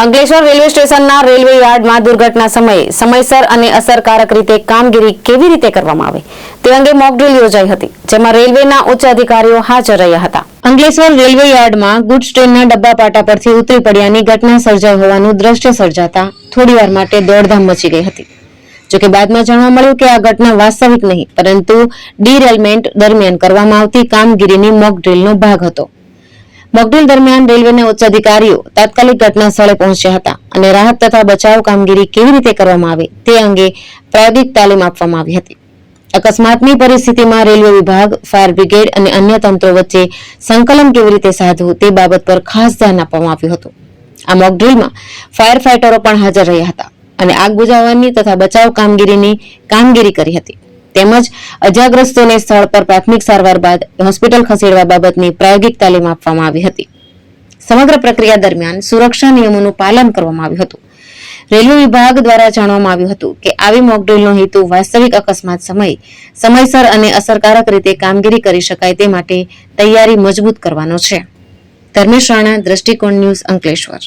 Ankleshwar railway સ્ટેશનના railway યાર્ડમાં દુર્ઘટના સમયે સમયસર અને અસરકારક રીતે કામગીરી કેવી રીતે કરવામાં આવે તે અંગે મોકડ્રીલ યોજાઈ હતી, જેમાં રેલવેના ઉચ્ચ અધિકારીઓ હાજર રહ્યા હતા. અંકલેશ્વર રેલવે યાર્ડમાં ગુડ્સ ટ્રેનના ડબ્બા પાટા પરથી ઉતરી પડ્યાની ઘટના સર્જાઈ હોવાનું દ્રશ્ય સર્જાતા થોડીવાર માટે દોડધામ મચી ગઈ હતી. જોકે બાદમાં જાણવા મળ્યું કે આ ઘટના વાસ્તવિક નહીં, પરંતુ ડીરેલમેન્ટ દરમિયાન કરવામાં આવતી કામગીરીની મોકડ્રીલનો ભાગ હતો. મોકડ્રીલ દરમિયાન રેલવેના ઉચ્ચ અધિકારીઓ તાત્કાલિક ઘટના સ્થળે પહોંચ્યા હતા અને રાહત તથા બચાવ કામગીરી કેવી રીતે કરવામાં આવે તે અંગે પ્રાયોગિક તાલીમ આપવામાં આવી હતી. અકસ્માતની પરિસ્થિતિમાં રેલવે વિભાગ, ફાયર બ્રિગેડ અને અન્ય તંત્રો વચ્ચે સંકલન કેવી રીતે સાધવું તે બાબત પર ખાસ ધ્યાન આપવામાં આવ્યું હતું. આ મોકડ્રીલમાં ફાયર ફાઇટરો પણ હાજર રહ્યા હતા અને આગ બુઝાવવાની તથા બચાવ કામગીરીની કામગીરી કરી હતી. તેમજ અજાગ્રસ્તોને સ્થળ પર પ્રાથમિક સારવાર બાદ હોસ્પિટલ ખસેડવા બાબતની પ્રાયોગિક તાલીમ આપવામાં આવી હતી. સમગ્ર પ્રક્રિયા દરમિયાન સુરક્ષા નિયમોનું પાલન કરવામાં આવ્યું હતું. રેલવે વિભાગ દ્વારા જાણવામાં આવ્યું હતું કે આવી મોકડ્રીલનો હેતુ વાસ્તવિક અકસ્માત સમયે સમયસર અને અસરકારક રીતે કામગીરી કરી શકાય તે માટે તૈયારી મજબૂત કરવાનો છે. ધર્મેશ રાણા, દ્રષ્ટિકોણ ન્યૂઝ અંકલેશ્વર.